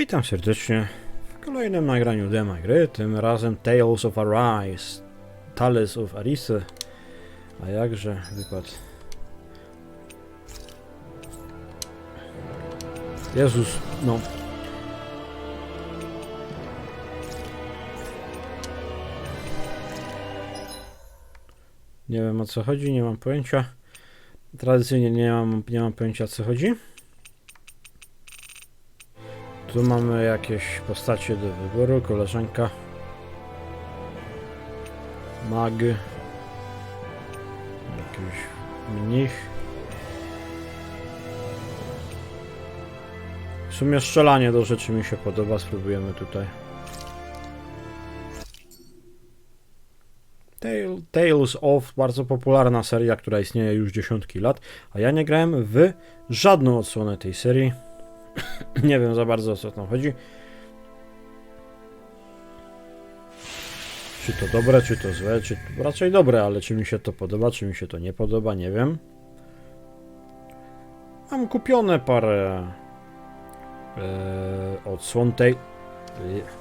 Witam serdecznie w kolejnym nagraniu dema gry, tym razem Tales of Arise, Tales of Arise, a jakże wypad. Jezus, no. Nie wiem o co chodzi, nie mam pojęcia. Tradycyjnie nie mam, nie mam pojęcia o co chodzi. Tu mamy jakieś postacie do wyboru, koleżanka. Mag. Jakiś mnich. W sumie strzelanie do rzeczy mi się podoba, spróbujemy tutaj. Tale- Tales of, bardzo popularna seria, która istnieje już dziesiątki lat, a ja nie grałem w żadną odsłonę tej serii. nie wiem za bardzo o co tam chodzi. Czy to dobre, czy to złe, czy raczej dobre, ale czy mi się to podoba, czy mi się to nie podoba, nie wiem. Mam kupione parę e, odsłon tej.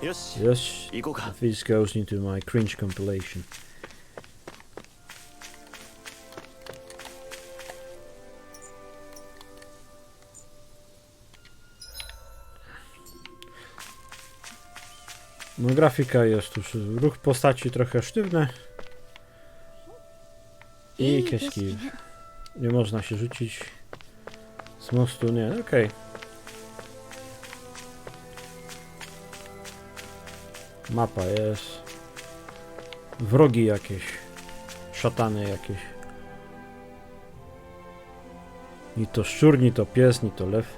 Yes, this goes into my cringe compilation. No grafika jest już, ruch postaci trochę sztywny. I kieski. Nie można się rzucić z mostu, nie, okej. Mapa jest. Wrogi jakieś. Szatany jakieś. Ni to szczur, ni to pies, ni to lew.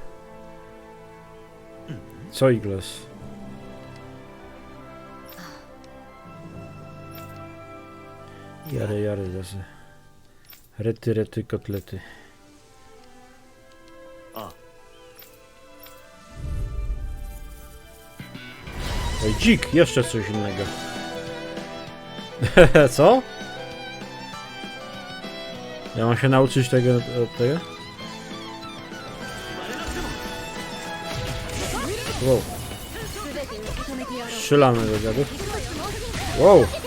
Co igles? Jary, jary, zazy. Rety, rety, kotlety. Oj, dzik, jeszcze coś innego. Co? Ja mam się nauczyć tego tego? Wow. Strzelamy do dziadów. Wow.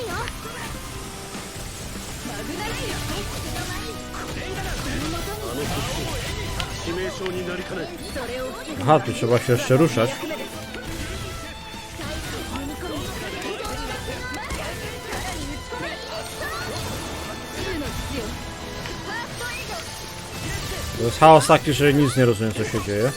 Aha, tu trzeba się jeszcze ruszać. To jest chaos taki, że nic nie rozumiem co się dzieje.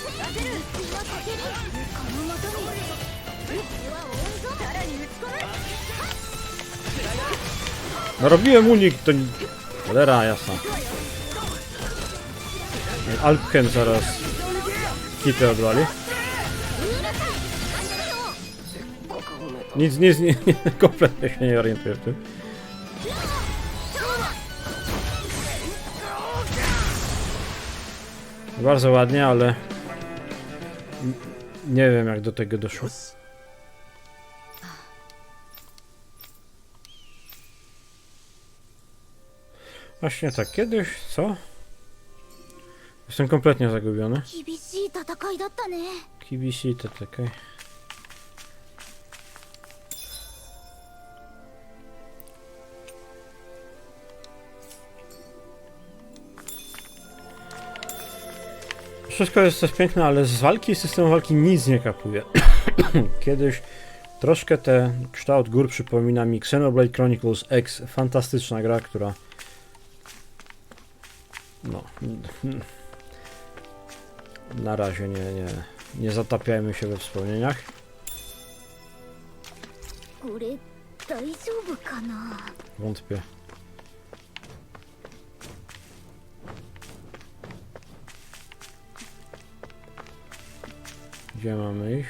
No robiłem unik, to... Cholera jasna. Alpchen zaraz kitę odwali. Nic, nic, nie, nie, kompletnie się nie orientuję w tym. Bardzo ładnie, ale nie wiem jak do tego doszło. Właśnie tak, kiedyś, co? Jestem kompletnie zagubiony. 厳しい戦いだったね KBC to czekaj. Wszystko jest też piękne, ale z walki i systemu walki nic nie kapuje. Kiedyś troszkę ten kształt gór przypomina mi Xenoblade Chronicles X. Fantastyczna gra, która no Na razie nie, nie, nie zatapiajmy się we wspomnieniach. Wątpię. Gdzie mamy iść?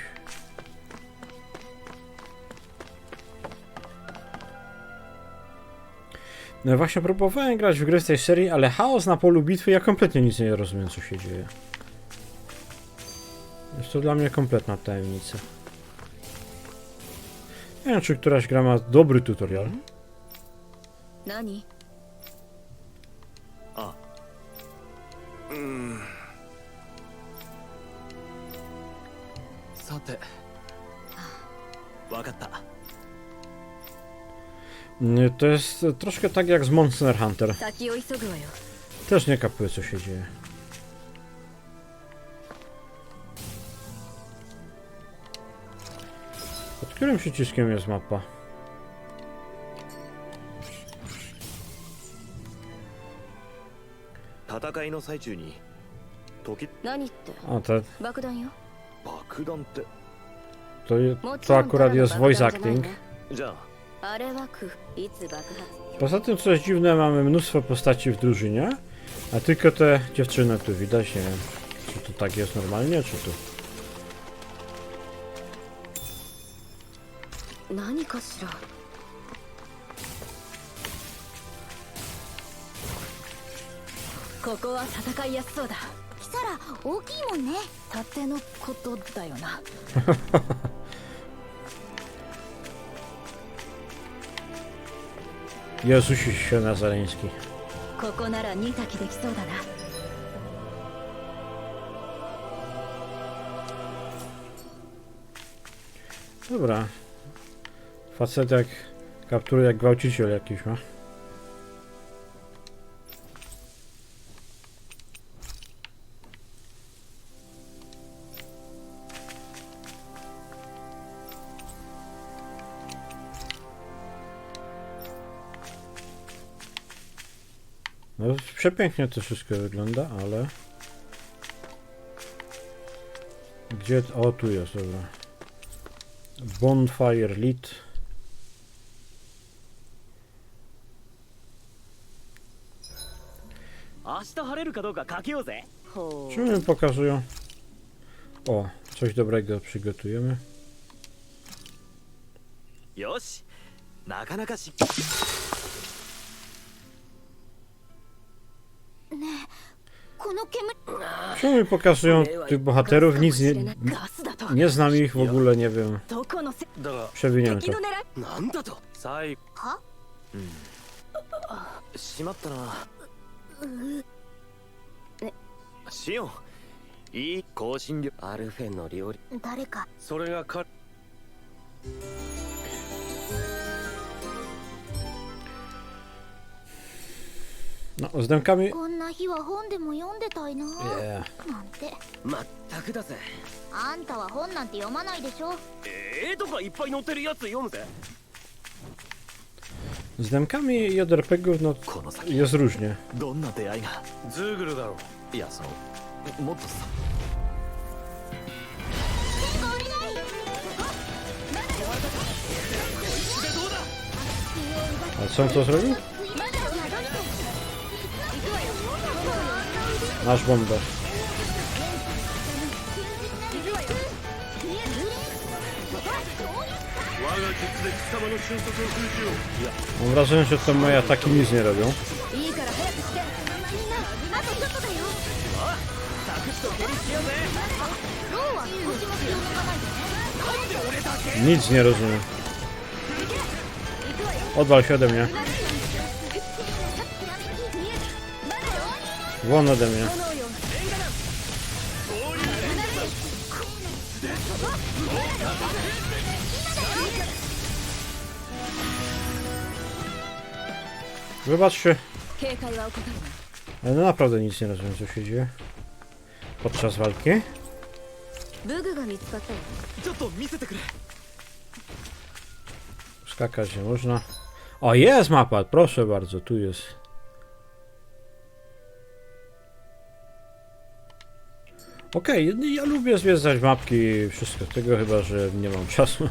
No właśnie próbowałem grać w gry z tej serii, ale chaos na polu bitwy ja kompletnie nic nie rozumiem co się dzieje. Jest to dla mnie kompletna tajemnica. Nie wiem, czy któraś gra ma dobry tutorial. 何あうーんさ さてわかった Nie, To jest e, troszkę tak jak z Monster Hunter. 先を急ぐわよ Też nie kapuję co się dzieje. Którym przyciskiem jest mapa? A te... To, to akurat jest voice acting. Poza tym coś dziwne, mamy mnóstwo postaci w drużynie, a tylko te dziewczyny tu widać, nie wiem, czy to tak jest normalnie, czy tu... 何かしら。ここは戦いやすそうだ。キサラ大きいもんね。盾のことだよな。Jezusi się Nazareński. ここなら二滝できそうだな。Dobra. Facet jak kapturę jak gwałciciel jakiś ma. No przepięknie to wszystko wygląda, ale... Gdzie... O, tu jest, dobra. Bonfire lit. 日晴れるかどうかかけようぜほ Czy mi pokazują? O, coś dobrego przygotujemy. よしなかなかしこの煙 Czemu mi pokazują tych bohaterów? Nic nie, ガスだと nie znam ich w ogóle, nie wiem. どこのせだが Przewiniemy 敵 to. の狙いなんだと最後はうんしまったな シオン。いい香辛料。アルフェンの料理。誰か。それがか No, z demkami... こんな日は本でも読んでたいな。Nie. なんて。まったくだぜ。あんたは本なんて読まないでしょ。ええとかいっぱい載ってるやつ読むぜ。Z demkami i no, この先。jest różnie. どんな出会いが。ズーグルだろういやそのもっとさ A co on to zrobił? Masz bombę. Mam wrażenie, że to moje ataki nic nie robią. いいから早くしてみんなあとちょっとだよローは少しも気を抜かないでね Nic nie rozumiem. Odwal się ode mnie. Won ode mnie. 炎よ Wybaczcie, 警戒は怠るな ale no naprawdę nic nie rozumiem, co się dzieje. Podczas walki. ブグが見つかったよちょっと見せてくれ Skakać nie można. O, jest mapa, proszę bardzo, tu jest. Okej, ja lubię zwiedzać mapki i wszystko tego, chyba że nie mam czasu.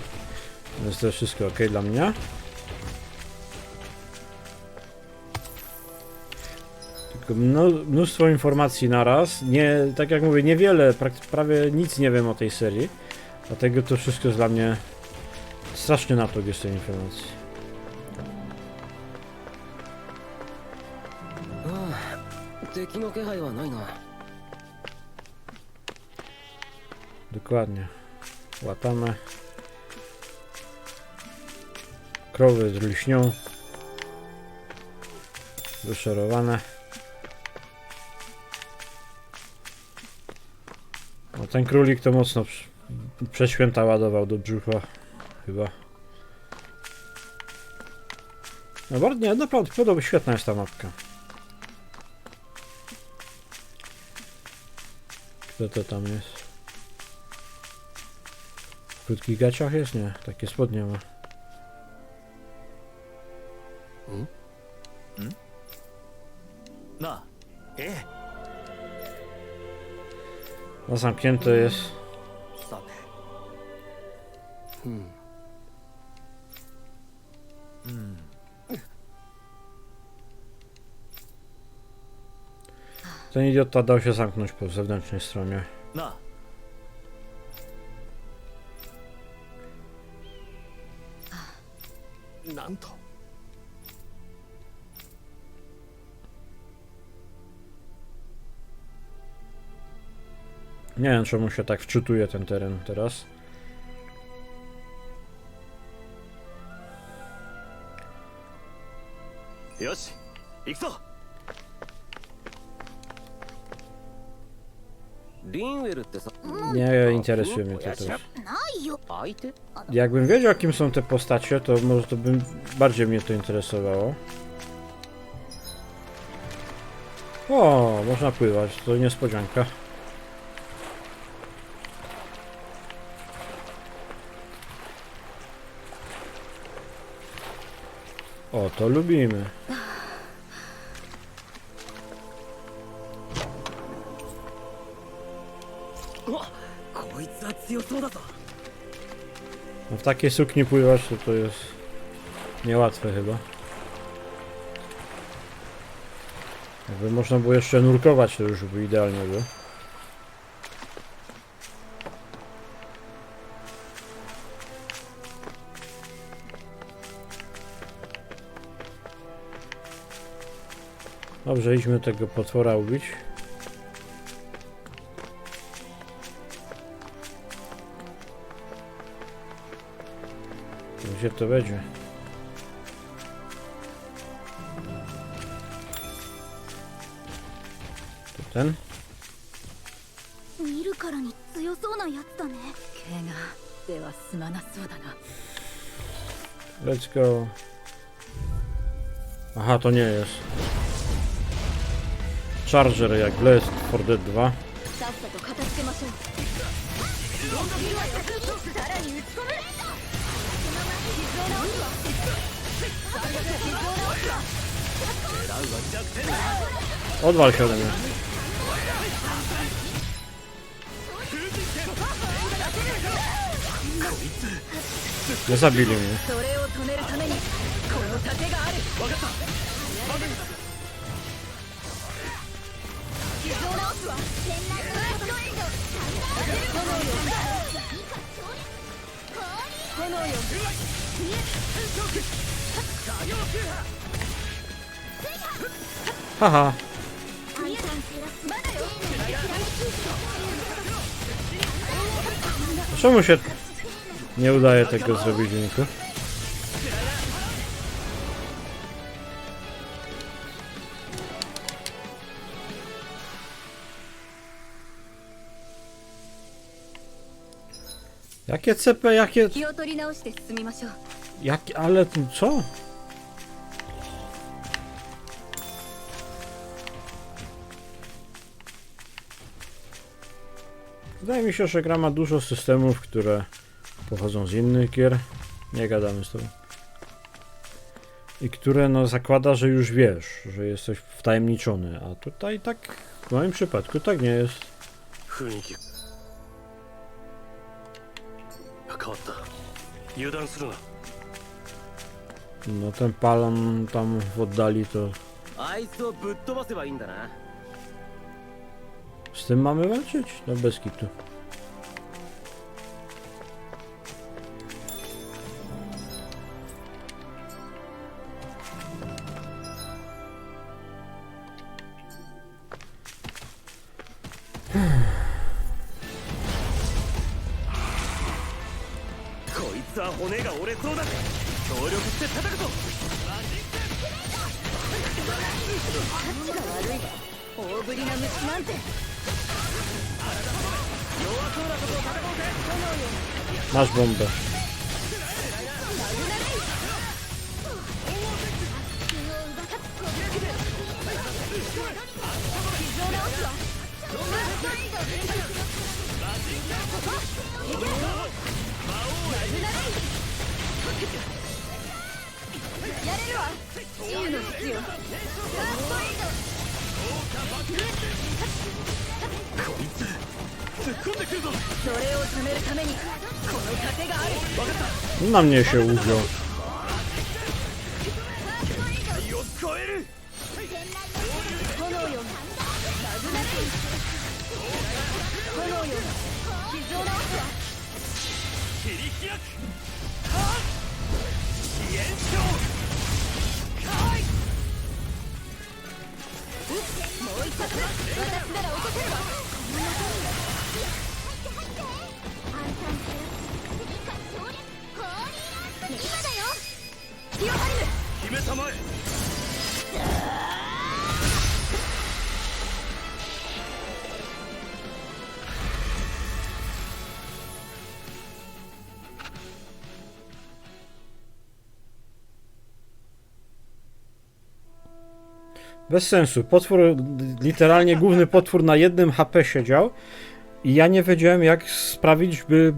Więc to jest wszystko ok dla mnie. mnóstwo informacji naraz. Nie, tak jak mówię, niewiele, prawie nic nie wiem o tej serii. Dlatego to wszystko jest dla mnie strasznie natłok jest tej informacji. Dokładnie. Łatamy. Krowy z lśnią. Wyszerowane. Ten królik to mocno prześwięta ładował do brzucha. Chyba. No bardzo, nie, naprawdę, podoba świetna jest ta mapka. Kto to tam jest? W krótkich gaciach jest? Nie, takie spodnie ma. No, e, no zamknięte jest. Ten idiota dał się zamknąć po zewnętrznej stronie. No. Nie wiem czemu się tak wczytuje ten teren teraz. Yoshi, よし行くぞリンウェルってさ Nie interesuje mnie to teraz. ないよ相手 Jakbym wiedział kim są te postacie, to może to bym bardziej mnie to interesowało. O, można pływać, to niespodzianka. O, to lubimy. No w takiej sukni pływać to, to jest niełatwe chyba. Jakby można było jeszcze nurkować, to już by idealnie było. Dobrze, idźmy tego potwora ubić. Gdzie to będzie? To ten? 見るからに強そうなやつだね怪我では済まなそうだな Let's go. Aha, to nie jest. Charger jak Blast for Dead 2. Odwal się ode mnie. Nie zabili mnie. Haha. Czemu się nie udaje tego zrobić, Niku? Jakie CP, jakie... 気を取り直して進みましょう Jakie... ale tu co? Wydaje mi się, że gra ma dużo systemów, które pochodzą z innych gier. Nie gadamy z tobą. I które no zakłada, że już wiesz, że jesteś wtajemniczony, a tutaj tak w moim przypadku tak nie jest. 雰囲気 変わった油断するな No ten palon tam w oddali to あいつをぶっ飛ばせばいいんだな z tym mamy walczyć? No bez kitu. Masz bombę. それを貯めるために。Na mnie się uwziął. 決めたまえ Bez sensu. Potwór, literalnie główny potwór na jednym HP siedział i ja nie wiedziałem jak sprawić, by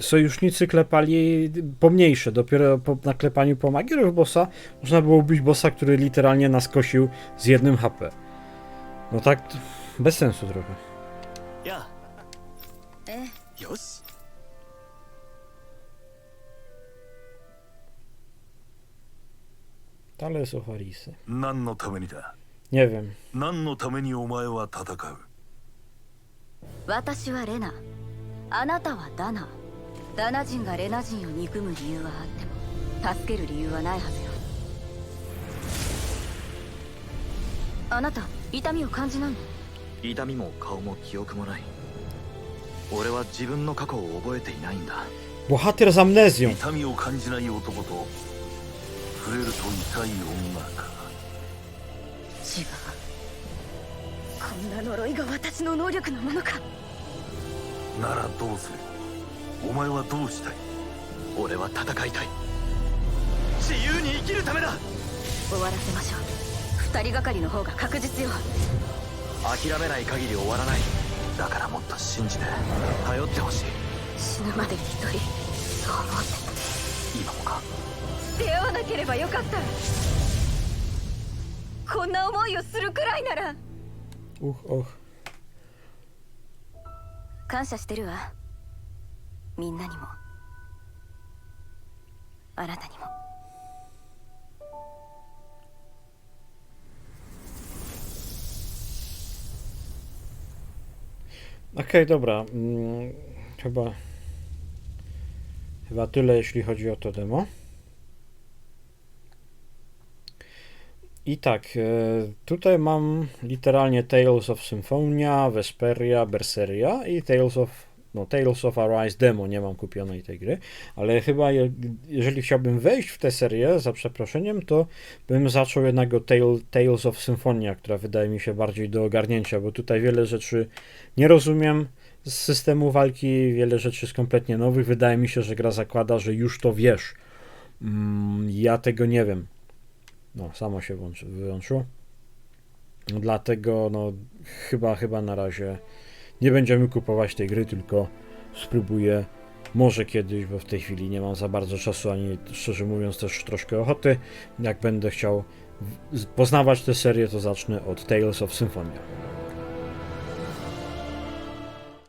sojusznicy klepali pomniejsze. Dopiero po naklepaniu po magierów bossa można było ubić bossa, który literalnie nas kosił z jednym HP. No tak, bez sensu trochę. Ja. Jos? Tale Soharisy. Nan no tameni da. Nie wiem. Nan no Dana. ダナ人がレナ人を憎む理由はあっても助ける理由はないはずよ。あなた痛みを感じないの？痛みも顔も記憶もない。俺は自分の過去を覚えていないんだ。Bohater z amnezją. 痛みを感じない男と触れると痛い女か。違う。こんな呪いが私の能力のものか。ならどうする？お前はどうしたい？俺は戦いたい。自由に生きるためだ！終わらせましょう。二人がかりの方が確実よ。諦めない限り終わらない。だからもっと信じて頼ってほしい。死ぬまでに一人。そう思って。今もか？出会わなければよかった。こんな思いをするくらいなら.感謝してるわみんなにもあなたにも Okej, dobra. Mm, chyba. Chyba tyle, jeśli chodzi o to demo. I tak, e, tutaj mam literalnie Tales of Symphonia, Vesperia, Berseria i Tales of, no, Tales of Arise demo, nie mam kupionej tej gry, ale chyba je, jeżeli chciałbym wejść w tę serię, za przeproszeniem, to bym zaczął jednak od Tale, Tales of Symphonia, która wydaje mi się bardziej do ogarnięcia, bo tutaj wiele rzeczy nie rozumiem z systemu walki, wiele rzeczy jest kompletnie nowych. Wydaje mi się, że gra zakłada, że już to wiesz. Mm, Ja tego nie wiem. No, samo się włączy, wyłączyło. Dlatego, no, chyba, chyba na razie nie będziemy kupować tej gry, tylko spróbuję może kiedyś, bo w tej chwili nie mam za bardzo czasu, ani szczerze mówiąc też troszkę ochoty. Jak będę chciał poznawać tę serię, to zacznę od Tales of Symphonia.